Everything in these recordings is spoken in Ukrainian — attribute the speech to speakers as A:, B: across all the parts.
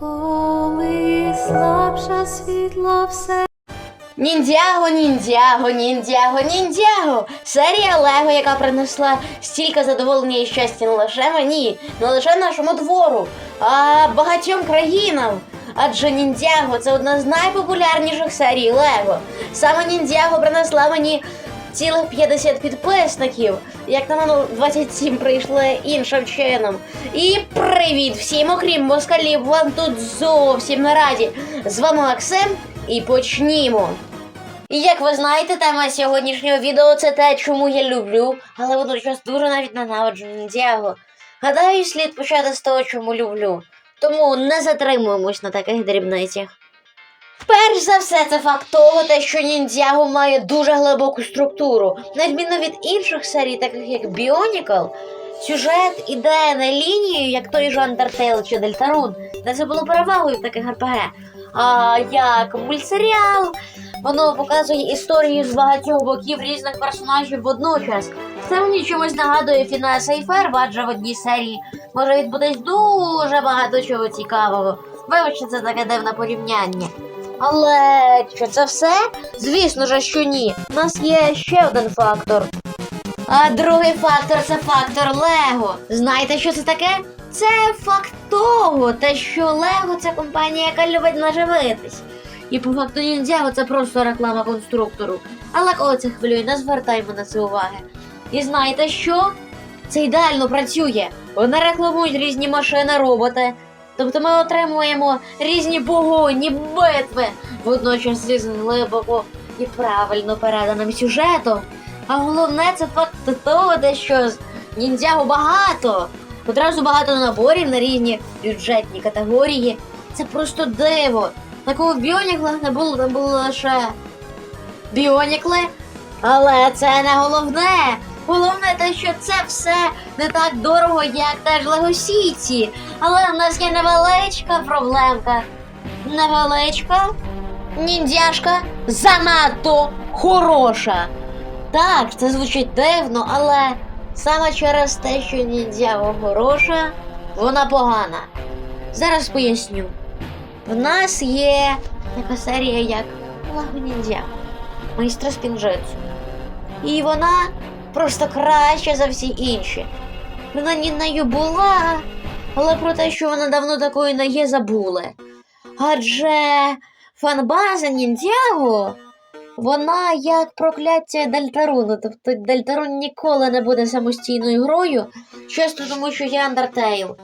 A: Коли слабша світло все.
B: Ніндзяго, ніндзяго, ніндзяго, ніндзяго. Серія Лего, яка принесла стільки задоволення і щастя не лише мені, не лише нашому двору, а багатьом країнам. Адже ніндзяго це одна з найпопулярніших серій Лего. Саме ніндзяго принесла мені цілих 50 підписників. Як на мене 27 прийшли іншим чином. І привіт всім, окрім москалів, вам тут зовсім не раді. З вами Максим і почнімо. Як ви знаєте, тема сьогоднішнього відео це те, чому я люблю, але водночас дуже навіть ненавиджу Ніндзяго. Гадаю, слід почати з того, чому люблю. Тому не затримуємось на таких дрібницях. Перш за все, це факт того, те, що ніндзяго має дуже глибоку структуру. На відміну від інших серій, таких як Bionicle, сюжет іде не лінією, як той же Undertale чи Deltarune, де це було перевагою в таких РПГ. А як мультсеріал, воно показує історію з багатьох боків різних персонажів водночас. Це мені чомусь нагадує Фінеса і Ферб, адже в одній серії може відбутись дуже багато чого цікавого. Вибачте, це таке дивне порівняння. Але що це все? Звісно ж, що ні. У нас є ще один фактор. А другий фактор це фактор Лего. Знаєте, що це таке? Це факт того, те, що Лего це компанія, яка любить наживитись. І по факту ніндзяго це просто реклама конструктору. Але коли це хвилює, не звертаймо на це уваги. І знаєте що? Це ідеально працює. Вони рекламують різні машини, роботи. Тобто ми отримуємо різні погоні, битви, водночас із глибоко і правильно переданим сюжетом. А головне це факт того, де що з ніндзяго багато. Одразу багато наборів на різні бюджетні категорії. Це просто диво. Такого в біоніклах не було, там було лише біонікли. Але це не головне. Головне те, що це все не так дорого, як теж легосійці. Але в нас є невеличка проблемка. Невеличка ніндзяшка занадто хороша. Так, це звучить дивно, але саме через те, що ніндзяго хороша, вона погана. Зараз поясню. В нас є така серія, як Лаго Ніндзя, майстра спінжетсу. І вона просто краща за всі інші. Вона ні нею була, але про те, що вона давно такою не є, забули. Адже фанбаза Ніндзяго, вона як прокляття Дельтаруну. Тобто Дельтарун ніколи не буде самостійною грою, часто тому, що є Undertale.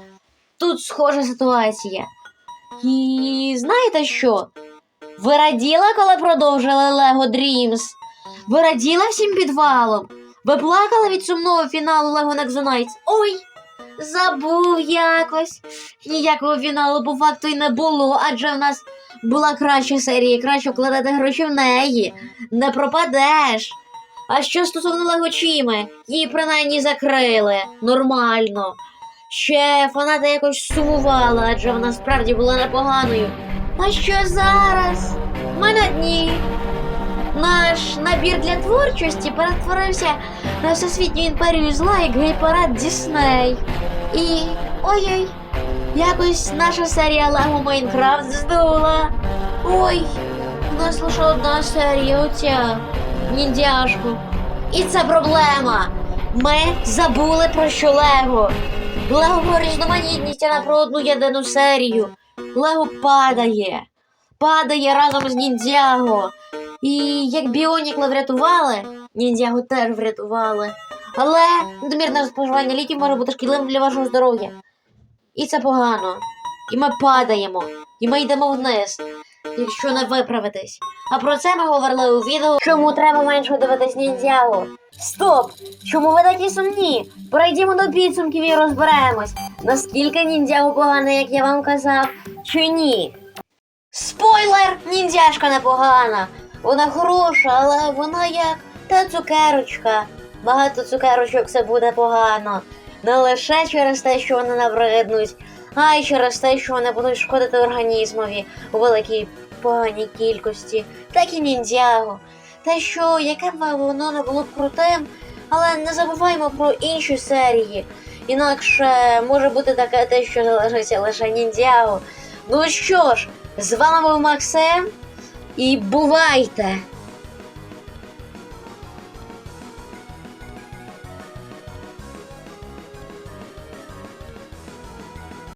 B: Тут схожа ситуація. І знаєте що? Ви раділи, коли продовжили Lego Dreams? Ви раділи всім підвалом? Ви плакали від сумного фіналу Lego Nexo Ой! Забув якось. Ніякого фіналу по факту й не було, адже в нас була краща серія, краще вкладати гроші в неї. Не пропадеш. А що стосовно Легочіми, її принаймні закрили нормально. Ще фанати якось сумували, адже вона справді була непоганою. А що зараз? Ми на дні. Наш набір для творчості перетворився на всесвітню імперію зла, як гей-парад Дісней. І ой-ой, якось наша серія Лего Майнкрафт здула. Ой, у нас лише одна серія, оця ніндяшку. І це проблема. Ми забули про що Лего. Лего про різноманітність, а не про одну єдину серію. Лего падає. Падає разом з ніндзяго. І як біонікли врятували, ніндзяго теж врятували. Але надмірне споживання ліків може бути шкідливим для вашого здоров'я. І це погано. І ми падаємо. І ми йдемо вниз, якщо не виправитись. А про це ми говорили у відео, чому треба менше дивитись ніндзяго. Стоп! Чому ви такі сумні? Перейдімо до підсумків і розберемось, наскільки ніндзяго погане, як я вам казав, чи ні. Спойлер! Ніндзяшка непогана. Вона хороша, але вона як та цукерочка. Багато цукерочок це буде погано. Не лише через те, що вони набриднуть, а й через те, що вони будуть шкодити організмові у великій поганій кількості, так і ніндзяго. Те, що яке б воно не було б крутим, але не забуваймо про інші серії. Інакше може бути таке те, що залишиться лише ніндзяго. Ну що ж, з вами був Максим і бувайте!